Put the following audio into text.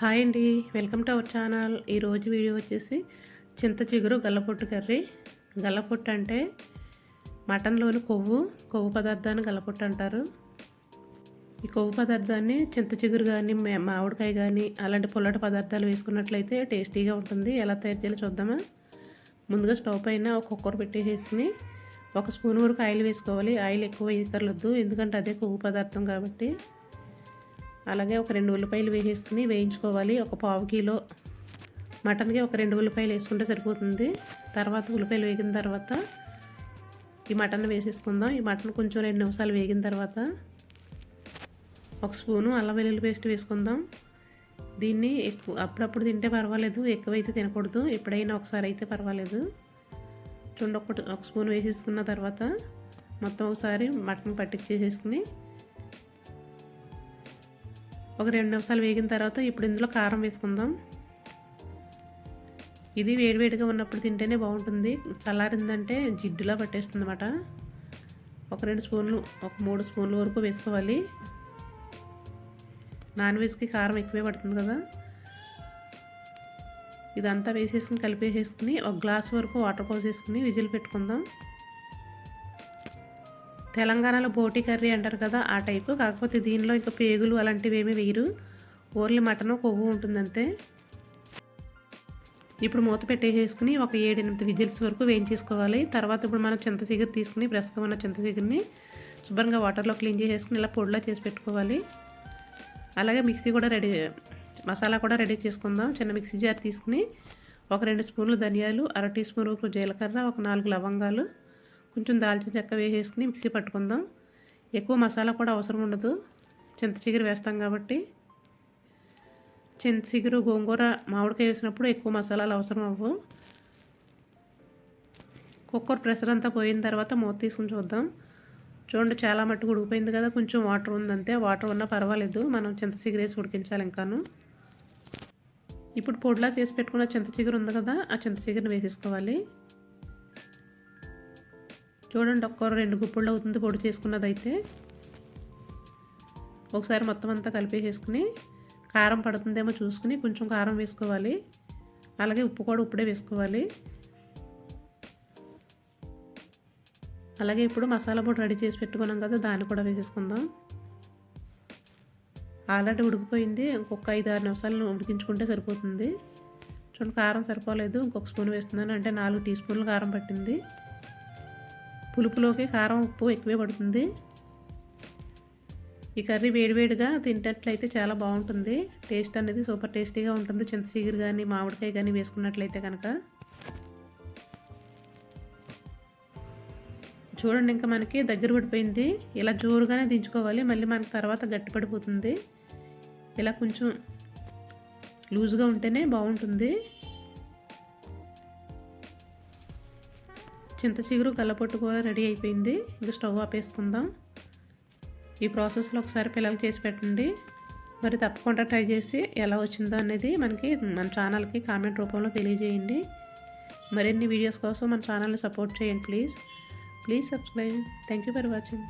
Hi అండి. Welcome to our channel. ఈరోజు video వచ్చేసి చింత చిగురు గల్లపొట్టు కర్రీ. గల్లపొట్టు అంటే మటన్లోని కొవ్వు కొవ్వు పదార్థాన్ని గల్లపొట్టు అంటారు. ఈ కొవ్వు పదార్థాన్ని చింత చిగురు కానీ మామిడికాయ కానీ అలాంటి పుల్లటి పదార్థాలు వేసుకున్నట్లయితే టేస్టీగా ఉంటుంది. ఎలా తయారు చేయాలో చూద్దామా? ముందుగా స్టవ్ పైన ఒక కుక్కర్ పెట్టేసేసుకుని ఒక స్పూన్ వరకు ఆయిల్ వేసుకోవాలి. ఆయిల్ ఎక్కువ వేయకర్లొద్దు ఎందుకంటే అదే కొవ్వు పదార్థం కాబట్టి. అలాగే ఒక రెండు ఉల్లిపాయలు వేసేసుకుని వేయించుకోవాలి. ఒక పావు కిలో మటన్కి ఒక రెండు ఉల్లిపాయలు వేసుకుంటే సరిపోతుంది. తర్వాత ఉల్లిపాయలు వేగిన తర్వాత ఈ మటన్ వేసేసుకుందాం. ఈ మటన్ కొంచెం రెండు నిమిషాలు వేగిన తర్వాత ఒక స్పూను అల్లం వెల్లుల్లి పేస్ట్ వేసుకుందాం. దీన్ని ఎక్కువ అప్పుడప్పుడు తింటే పర్వాలేదు ఎక్కువైతే తినకూడదు. ఎప్పుడైనా ఒకసారి అయితే పర్వాలేదు. చూడండి ఒకటి ఒక స్పూన్ వేసేసుకున్న తర్వాత మొత్తం ఒకసారి మటన్ పట్టించేసేసుకుని ఒక రెండు నిమిషాలు వేగిన తర్వాత ఇప్పుడు ఇందులో కారం వేసుకుందాం. ఇది వేడివేడిగా ఉన్నప్పుడు తింటేనే బాగుంటుంది. చల్లారిందంటే జిడ్డులా పట్టేస్తుంది అన్నమాట ఒక రెండు స్పూన్లు ఒక మూడు స్పూన్ల వరకు వేసుకోవాలి. నాన్ వెజ్కి కారం ఎక్కువే పడుతుంది కదా. ఇదంతా వేసేసుకుని కలిపేసేసుకుని ఒక గ్లాస్ వరకు వాటర్ పోసేసుకుని విజిల్ పెట్టుకుందాం. తెలంగాణలో బోటి కర్రీ అంటారు కదా ఆ టైపు. కాకపోతే దీనిలో ఇంకా పేగులు అలాంటివి ఏమీ వేయరు. ఓర్లి మటన్ కొవ్వు ఉంటుందంతే. ఇప్పుడు మూత పెట్టేసేసుకుని ఒక ఏడు ఎనిమిది విజిల్స్ వరకు వేయించేసుకోవాలి. తర్వాత ఇప్పుడు మనం చింతసిగర్ తీసుకుని బ్రష్గా ఉన్న చింతసిగర్ని శుభ్రంగా వాటర్లో క్లీన్ చేసేసుకుని ఇలా పొడిలో చేసి పెట్టుకోవాలి. అలాగే మిక్సీ కూడా రెడీ మసాలా కూడా రెడీ చేసుకుందాం. చిన్న మిక్సీ జార్ తీసుకుని ఒక రెండు స్పూన్లు ధనియాలు అర టీ స్పూన్ వరకు జీలకర్ర ఒక నాలుగు లవంగాలు కొంచెం దాల్చిన చెక్క వేసేసుకుని మిక్సీ పట్టుకుందాం. ఎక్కువ మసాలా కూడా అవసరం ఉండదు. చింత చిగురు వేస్తాం కాబట్టి. చింత చిగురు గోంగూర మామిడికాయ వేసినప్పుడు ఎక్కువ మసాలాలు అవసరం అవ్వవు కుక్కర్ ప్రెషర్ అంతా పోయిన తర్వాత మూత తీసుకుని చూద్దాం. చూడండి చాలా మట్టుకు ఉడికిపోయింది కదా. కొంచెం వాటర్ ఉందంతే. వాటర్ ఉన్నా పర్వాలేదు. మనం చింత వేసి ఉడికించాలి ఇంకాను. ఇప్పుడు పొడిలా చేసి పెట్టుకున్న చింత చిగురు ఉంది కదా ఆ చింత చిగురుని వేసేసుకోవాలి. చూడండి ఒక్క రెండు గుప్పుళ్ళు అవుతుంది పొడి చేసుకున్నది అయితే ఒకసారి మొత్తం అంతా కలిపేసేసుకుని కారం పడుతుందేమో చూసుకుని కొంచెం కారం వేసుకోవాలి. అలాగే ఉప్పు కూడా ఇప్పుడే వేసుకోవాలి. అలాగే ఇప్పుడు మసాలా పొడి రెడీ చేసి పెట్టుకున్నాం కదా దాన్ని కూడా వేసేసుకుందాం. ఆల్రెడీ ఉడికిపోయింది. ఇంకొక ఐదు ఆరు నిమిషాలు ఉడికించుకుంటే సరిపోతుంది. చూడండి కారం సరిపోలేదు. ఇంకొక స్పూన్ వేస్తున్నాను. అంటే నాలుగు టీ స్పూన్లు కారం పట్టింది. పులుపులోకి కారం ఉప్పు ఎక్కువే పడుతుంది. ఈ కర్రీ వేడివేడిగా తింటట్లయితే చాలా బాగుంటుంది. టేస్ట్ అనేది సూపర్ టేస్టీగా ఉంటుంది. చింతసీగురు కానీ మామిడికాయ కానీ వేసుకున్నట్లయితే కనుక. చూడండి ఇంకా మనకి దగ్గర పడిపోయింది. ఇలా జోరుగానే దించుకోవాలి. మళ్ళీ మనకి తర్వాత గట్టి పడిపోతుంది. ఇలా కొంచెం లూజ్గా ఉంటేనే బాగుంటుంది. చింత చిగురు గల్లపొట్టు కూర రెడీ అయిపోయింది. ఇంకా స్టవ్ ఆపేసుకుందాం. ఈ ప్రాసెస్లో ఒకసారి పిల్లలకి చేసి పెట్టండి. మరి తప్పకుండా ట్రై చేసి ఎలా వచ్చిందో అనేది మనకి మన ఛానల్కి కామెంట్ రూపంలో తెలియజేయండి. మరిన్ని వీడియోస్ కోసం మన ఛానల్ని సపోర్ట్ చేయండి please. Please subscribe. Thank you for watching.